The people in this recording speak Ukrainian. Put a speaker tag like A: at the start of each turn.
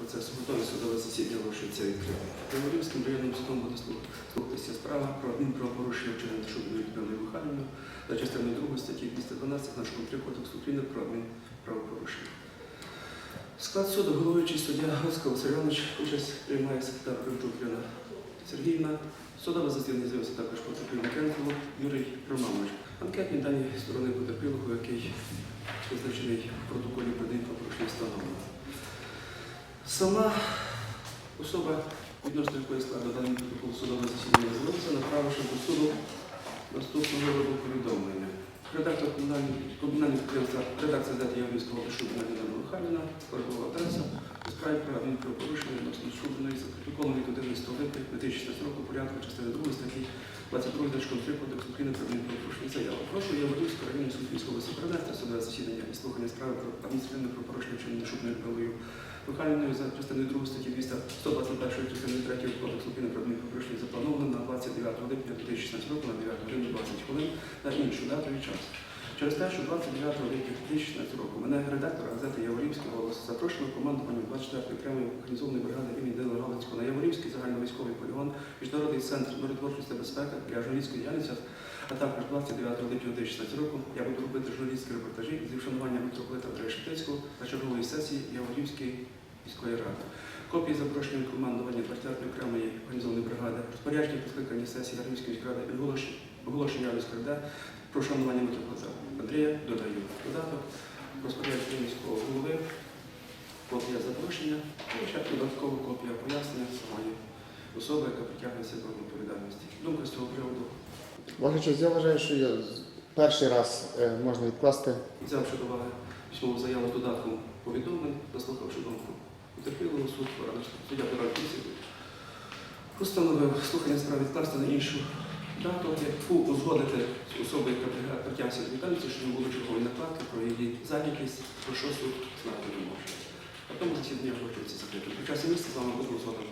A: процесу. Готове судове засідання оголошується відкритим. Криворівським районним судом буде слухатися справа про адмінправопорушення вчинення Шубіною Людмилою Михайлівною за частиною 2 статті 212 нашого 3 Кодексу України про адмінправопорушення. Склад суду, головуючий суддя Василь Іванович, участь приймає секретар Кривчук Ірина Сергіївна. Судове засідання з'явився також потерпілий Кенкело Юрій Романович. Анкетні дані сторони потерпілого, який визначений в протоколі про день порушення встановлено. Сама особа, відносно якої складу даний протокол судового засідання звернувся, направивши до суду наступного роду повідомлення. Редактор комунального підприємства редакція дати Явлівського Шубина Ніна Михайлівна, торгова адреса, у про адмінправопорушення відносно Шубиної за протоколом від 11 липня 2016 року порядку частини 2 статті 22 значком 3 Кодексу України про адмінправопорушення заява. Прошу Яворівську районну суд військової області перенести судове засідання і слухання справи про адміністративне правопорушення вчинення Шубиною Людмилою Михайлівною за частиною 2 статті 200 121 частини 3 Кодексу України про адмінправопорушення заплановано на 29 липня 2016 року на 9 годину 20 хвилин на іншу дату і час. Через те, що 29 липня 2016 року мене редактор газети Яворівський голос запрошено командування 24-ї окремої механізованої бригади імені Дила Галицького на Яворівський загальновійськовий полігон, міжнародний центр миротворчості та безпеки для журналістської діяльності, а також 29 липня 2016 року я буду робити журналістські репортажі зі вшанування митрополита Андрея Шептицького на чергової сесії Яворівської міської ради. Копії запрошення командування 24-ї окремої організованої бригади, розпорядження поскликання сесії Яворівської міської ради, оголошення- ради про шанування митрополита Андрія додаю додаток розпорядження міського голови, копія запрошення і ще додаткова копія пояснення самої особи, яка притягнеться до відповідальності. Думка з цього приводу
B: Ваша честь, я вважаю, що я перший раз е, можна відкласти.
A: взявши до уваги письмову заяву з додатком повідомлень, заслухавши думку потерпілого суд, суддя присіду. Постановив слухання справи відкласти на іншу дату, яку узгодити з особою, яка притя- притягнеться до відповідальності, щоб не було чергової накладки про її зайнятість, про що суд знати не може. А тому засідання оголошується закритим. Під час місця з вами буду згодом.